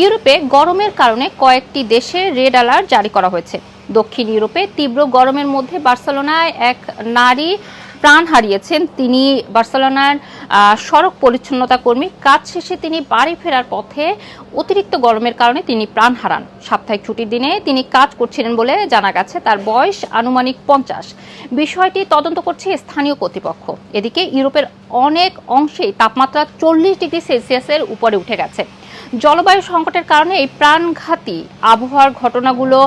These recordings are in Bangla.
ইউরোপে গরমের কারণে কয়েকটি দেশে রেড অ্যালার্ট জারি করা হয়েছে। দক্ষিণ ইউরোপে তীব্র গরমের মধ্যে বার্সেলোনায় এক নারী প্রাণ হারিয়েছেন। তিনি বার্সেলোনার সড়ক পরিচ্ছন্নতা কর্মী। কাজ শেষে তিনি বাড়ি ফেরার পথে অতিরিক্ত গরমের কারণে তিনি প্রাণ হারান। সাপ্তাহিক ছুটির দিনে তিনি কাজ করছিলেন বলে জানা গেছে। তার বয়স আনুমানিক পঞ্চাশ। বিষয়টি তদন্ত করছে স্থানীয় কর্তৃপক্ষ। এদিকে ইউরোপের অনেক অংশেই তাপমাত্রা চল্লিশ ডিগ্রি সেলসিয়াসের উপরে উঠে গেছে। জলবায়ু সংকটের কারণে এই প্রাণঘাতী আবহাওয়ার ঘটনাগুলো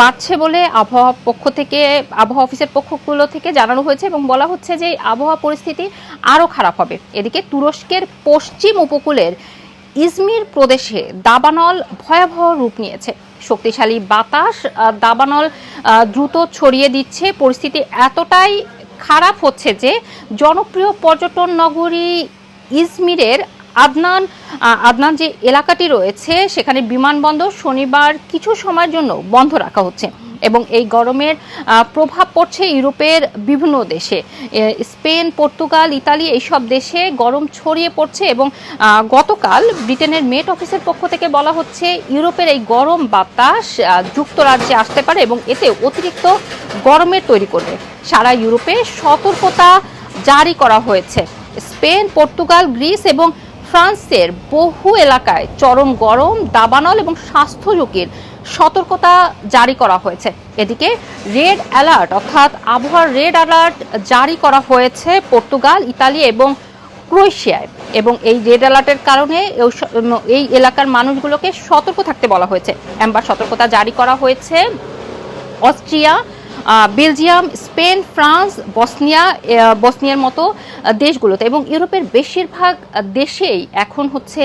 বাড়ছে বলে আবহাওয়া পক্ষ থেকে, আবহাওয়া অফিসের পক্ষগুলো থেকে জানানো হয়েছে এবং বলা হচ্ছে যে আবহাওয়া পরিস্থিতি আরও খারাপ হবে। এদিকে তুরস্কের পশ্চিম উপকূলের ইজমির প্রদেশে দাবানল ভয়াবহ রূপ নিয়েছে। শক্তিশালী বাতাস দাবানল দ্রুত ছড়িয়ে দিচ্ছে। পরিস্থিতি এতটাই খারাপ হচ্ছে যে জনপ্রিয় পর্যটন নগরী ইজমিরের আদনান আদনান যে এলাকাটি রয়েছে, সেখানে বিমানবন্দর শনিবার কিছু সময়ের জন্য বন্ধ রাখা হচ্ছে এবং এই গরমের প্রভাব পড়ছে ইউরোপের বিভিন্ন দেশে। স্পেন, পর্তুগাল, ইতালি এইসব দেশে গরম ছড়িয়ে পড়ছে এবং গতকাল ব্রিটেনের মেট অফিসের পক্ষ থেকে বলা হচ্ছে ইউরোপের এই গরম বাতাস যুক্তরাজ্যে আসতে পারে এবং এতে অতিরিক্ত গরমের তৈরি করবে। সারা ইউরোপে সতর্কতা জারি করা হয়েছে। স্পেন, পর্তুগাল, গ্রিস এবং ফ্রান্সের বহু এলাকায় চরম গরম, দাবানল এবং স্বাস্থ্য ঝুঁকির সতর্কতা জারি করা হয়েছে। এদিকে রেড অ্যালার্ট অর্থাৎ আবহাওয়ার রেড অ্যালার্ট জারি করা হয়েছে পর্তুগাল, ইতালি এবং ক্রোয়েশিয়ায়। এবং এই রেড অ্যালার্টের কারণে এই এলাকার মানুষগুলোকে সতর্ক থাকতে বলা হয়েছে। এম্বার সতর্কতা জারি করা হয়েছে Austria Belgium, Spain, France, Bosnia বসনিয়ার মতো দেশগুলোতে। এবং ইউরোপের বেশিরভাগ দেশেই এখন হচ্ছে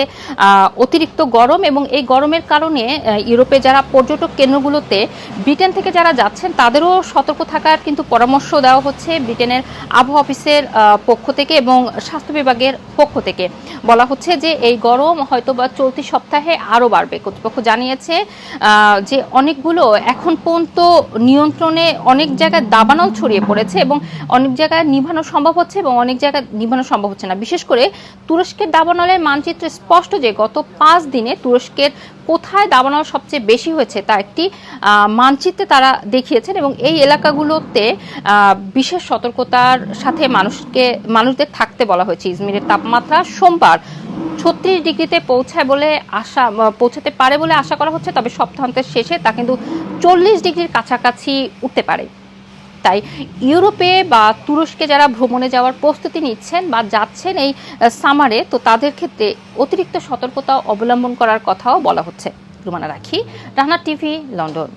অতিরিক্ত গরম এবং এই গরমের কারণে ইউরোপে যারা পর্যটক কেন্দ্রগুলোতে, ব্রিটেন থেকে যারা যাচ্ছেন, তাদেরও সতর্ক থাকার কিন্তু পরামর্শ দেওয়া হচ্ছে ব্রিটেনের আবহাওয়া অফিসের পক্ষ থেকে এবং স্বাস্থ্য বিভাগের পক্ষ থেকে। বলা হচ্ছে যে, এই গরম হয়তো বা চলতি সপ্তাহে আরও বাড়বে। কর্তৃপক্ষ জানিয়েছে যে অনেকগুলো এখন পর্যন্ত নিয়ন্ত্রণে অনেক জায়গায় দাবানল ছড়িয়ে পড়েছে এবং অনেক জায়গায় নিভানো সম্ভব হচ্ছে এবং অনেক জায়গায় নিভানো সম্ভব হচ্ছে না। বিশেষ করে তুরস্কের দাবানলের মানচিত্র স্পষ্ট যে গত পাঁচ দিনে তুরস্কের কোথায় দাবানল সবচেয়ে বেশি হয়েছে তা একটি মানচিত্রে তারা দেখিয়েছেন এবং এই এলাকাগুলোতে বিশেষ সতর্কতার সাথে মানুষকে, মানুষদের থাকতে বলা হয়েছে। ইজমিরের তাপমাত্রা সোমবার ছত্রিশ ডিগ্রিতে পৌঁছায় বলে আশা পৌঁছাতে পারে বলে আশা করা হচ্ছে, তবে সপ্তাহান্তের শেষে তা কিন্তু চল্লিশ ডিগ্রির কাছাকাছি উঠতে পারে। তাই ইউরোপে বা তুরস্কে যারা ভ্রমণে যাওয়ার প্রস্তুতি নিচ্ছেন বা যাচ্ছেন এই সামারে, তো তাদের ক্ষেত্রে অতিরিক্ত সতর্কতা অবলম্বন করার কথাও বলা হচ্ছে। রুমানা রাখি, রানা টিভি, লন্ডন।